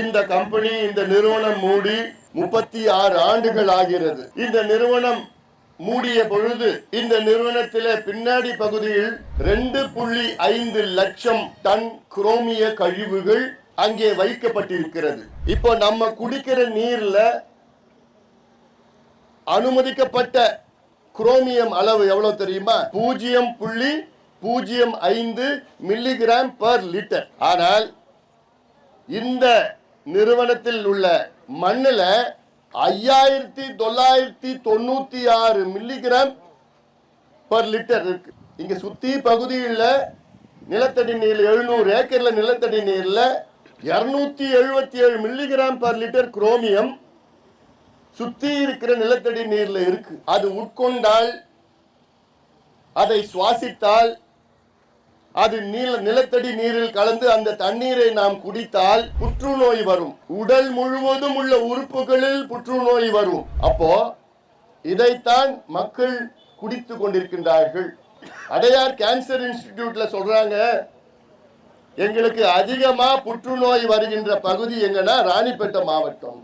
இந்த கம்பெனி இந்த நிறுவனம் மூடி முப்பத்தி ஆறு ஆண்டுகள் ஆகிறது. இந்த நிறுவனம் மூடிய பொழுது இந்த நிறுவனத்தில பின்னாடி பகுதியில் ரெண்டு புள்ளி ஐந்து லட்சம் டன் குரோமிய கழிவுகள் அங்கே வைக்கப்பட்டிருக்கிறது. இப்போ நம்ம குடிக்கிற நீர்ல அனுமதிக்கப்பட்ட குரோமியம் அளவு எவ்வளவு தெரியுமா? பூஜ்ஜியம் புள்ளி பூஜ்ஜியம் ஐந்து மில்லிகிராம் பர் லிட்டர். ஆனால் இந்த நிறுவனத்தில் உள்ள மண்ணில் ஐயாயிரத்தி தொள்ளாயிரத்தி தொண்ணூத்தி ஆறு மில்லிகிராம் பர் லிட்டர் இருக்கு. இங்க சுத்தி பகுதியில் நிலத்தடி நீர் எழுநூறு ஏக்கர்ல நிலத்தடி நீர்ல இருநூத்தி எழுபத்தி ஏழு மில்லிகிராம் பர் லிட்டர் குரோமியம் சுத்தி இருக்கிற நிலத்தடி நீர்ல இருக்கு. அது உட்கொண்டால் அதை சுவாசித்தால் அது நீல நிலத்தடி நீரில் கலந்து அந்த தண்ணீரை நாம் குடித்தால் புற்றுநோய் வரும். உடல் முழுவதும் உள்ள உறுப்புகளில் புற்றுநோய் வரும். அப்போ இதைத்தான் மக்கள் குடித்து கொண்டிருக்கின்றார்கள். அடையார் கேன்சர் இன்ஸ்டிடியூட்ல சொல்றாங்க எங்களுக்கு அதிகமா புற்றுநோய் வருகின்ற பகுதி எங்கன்னா ராணிப்பேட்டை மாவட்டம்.